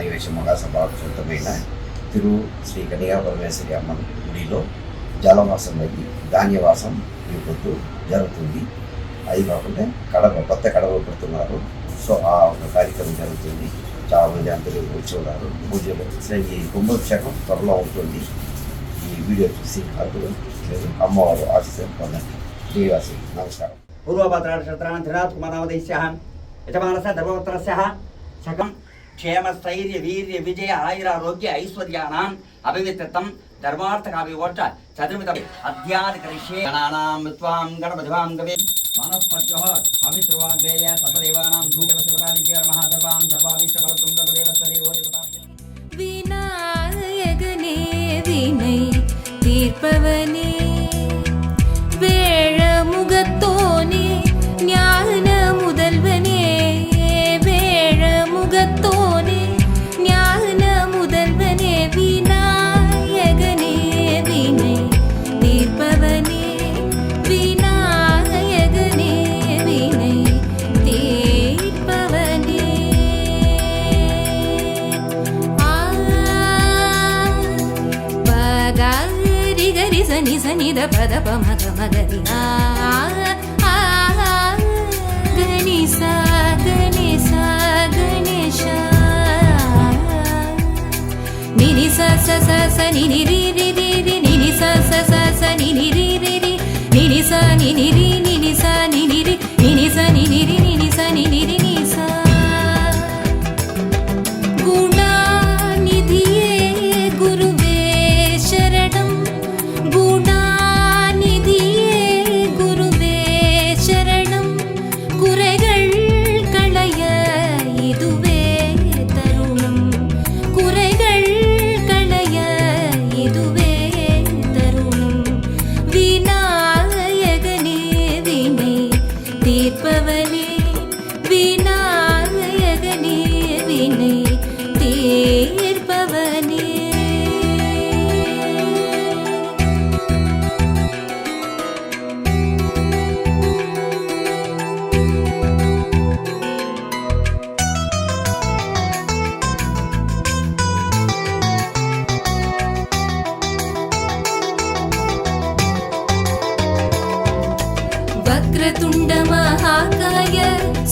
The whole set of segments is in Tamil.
వెంకటేశ మహాసభకు తిరు శ్రీ కన్యా పరమేశ్వరి అమ్మన్ గుడిలో జలవాసం అయ్యి ధాన్యవాసం ఈ పొద్దు జరుగుతుంది. అది కాకుండా కడవ కొత్త కడవ పెడుతున్నారు. సో ఆ ఒక కార్యక్రమం జరుగుతుంది. చాలా మంది అందరూ వచ్చి ఉన్నారు పూజలు ఈ కుంభాభిషేకం త్వరలో ఉంటుంది ఈ వీడియో చూసి అందరూ మీరు అమ్మవారు ఆశీస్సులు పొందండి. శ్రీవాసి నమస్కారం. పూర్వభద్రాక్షత్రాంధ్రాత్ సకం க்ஷேம ஸ்தைரிய வீரிய விஜய ஆயுராரோக்கிய ஐஸ்வர்யானாம் அபிவித்தம் தர்மார்த்த காவி ஓட்ட சதுர்வித அத்தியாதி கரிஷே கணானாம் வித்வாம் கணபதிவாம் கவி மனஸ்மத்யோ பவித்ரவாக்ரேய சர்வதேவானாம். தூப சிவராதித்யார் மகாதர்வாம். சர்வாபீஷ்ட பலத்தும் சர்வதேவ சதேவோ தேவதாபியம் விநாயகனே வினை தீர்ப்பவனே. வேழமுகத்தோனே ஞான నిద పద పమగ మగది గణేశ గణేశ గణేశ నిని స స స స నిని రి రి రి రి నిని స கேட்பவனே விநாயகனே வினை தீர்ப்பவனே. வக்ரதுண்டமா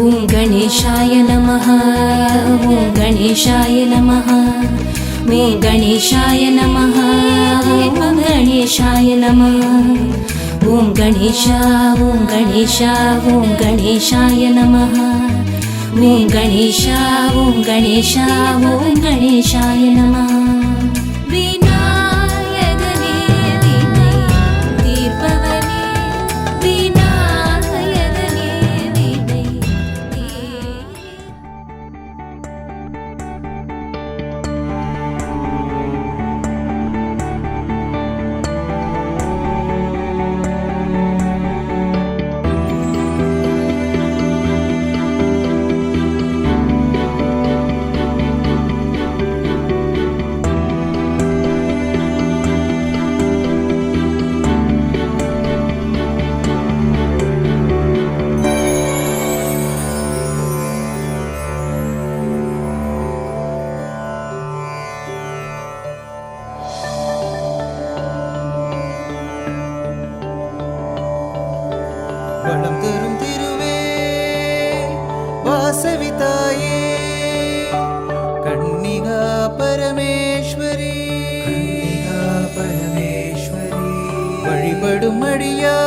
ॐ गणेशाय नमः ॐ गणेशाय नमः मे गणेशाय नमः ॐ गणेशाय नमः ॐ गणेशां गणेशा ॐ गणेशाय नमः ओ ॐ गणेशा ॐ गणेशाय नमः। வளம் தரும் திருவே வாசவி தாயே கண்ணிகா பரமேஸ்வரி. பரமேஸ்வரி. வழிபடும் அடியா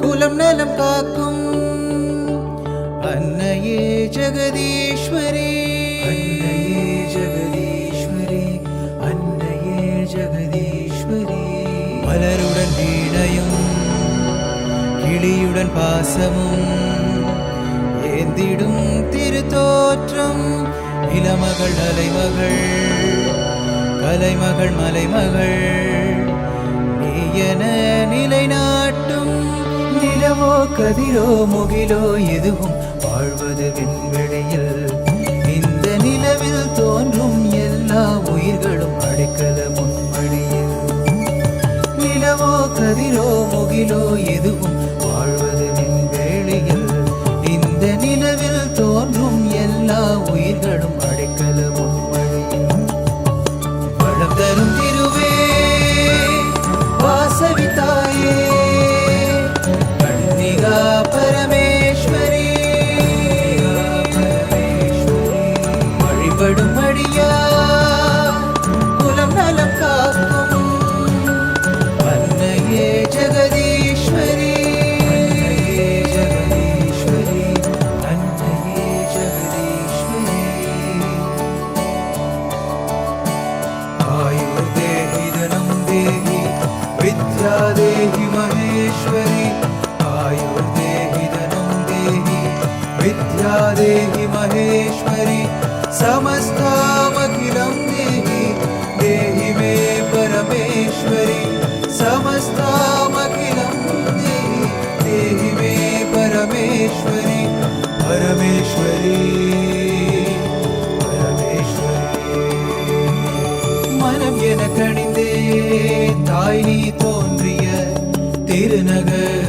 குலம் நலம் காக்கும் அன்னையே ஜெகதீஸ்வரி. அன்னையே ஜெகதீஸ்வரி அன்னையே ஜெகதீஸ்வரி. பலருடன் வீணையும் கிளியுடன் பாசமும் ஏந்திடும் திருத்தோற்றம். இளமகள் அலைமகள் கலைமகள் மலைமகள் நீ என நிலைநாட்டும். நிலவோ கதிரோ முகிலோ எதுவும் வாழ்வது விண்வெளியில் महेश्वरि आयुर्देहि धनं देहि विद्या देहि महेश्वरि समस्तामखिलं देहि देहि मे परमेश्वरि समस्तामखिलं देहि देहि मे परमेश्वरी परमेश्वरी। திருநகர்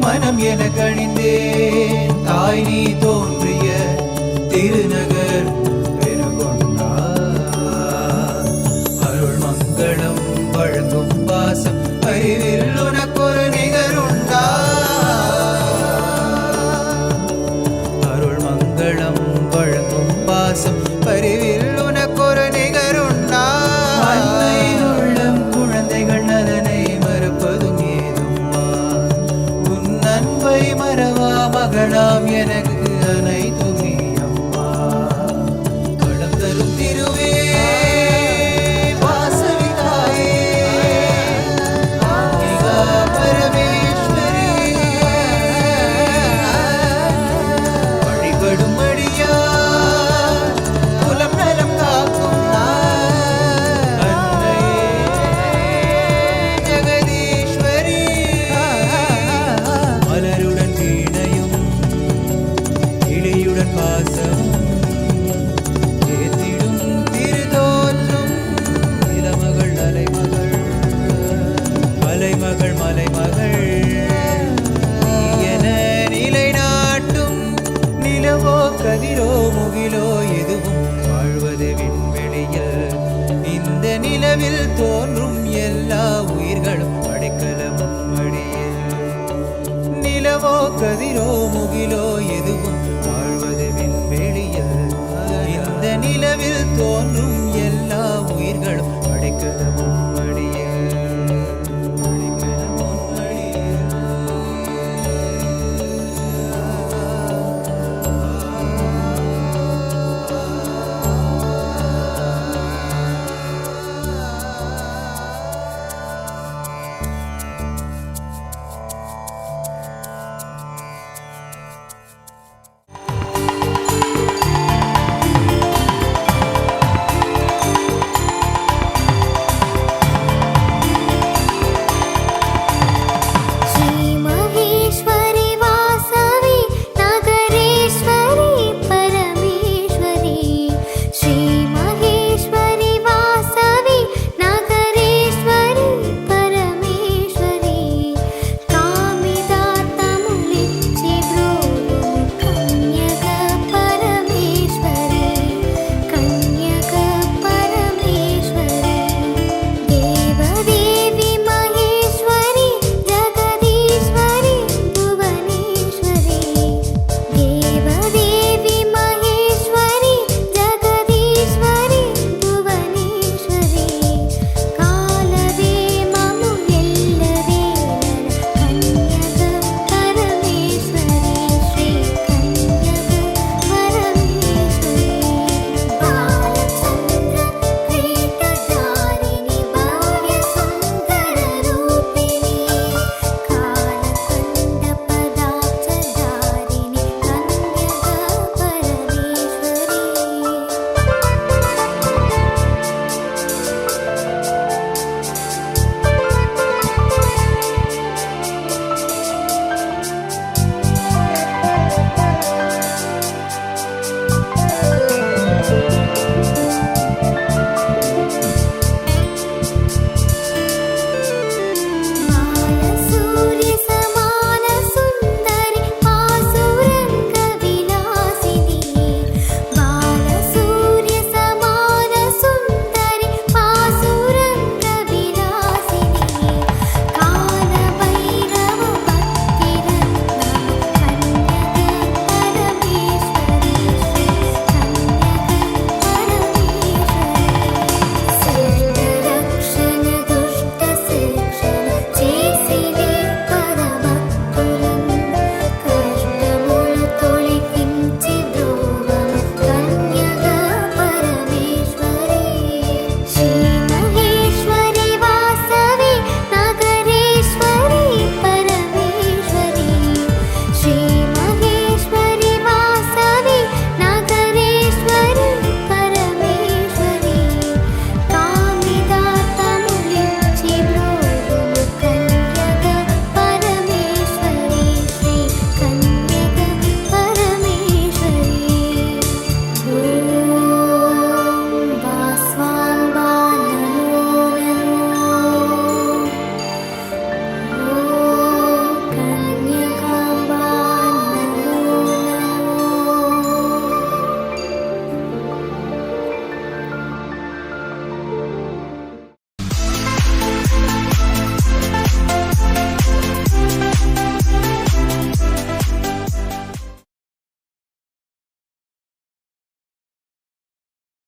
மனம் என கணிந்தே தாய் நீ தோன்றிய திருநகர். மறவா மகளாம் எனக்கு அனைத்தும் மூங்கிலோ எதுவும் வாழ்வது விண்வெளியில். இந்த நிலவில் தோன்றும் எல்லா உயிர்களும் படைக்கலமும் வழியில் நிலவோ கதிரோ முகிலோ எதுவும் வாழ்வது விண்வெளியில். இந்த நிலவில் தோன்றும்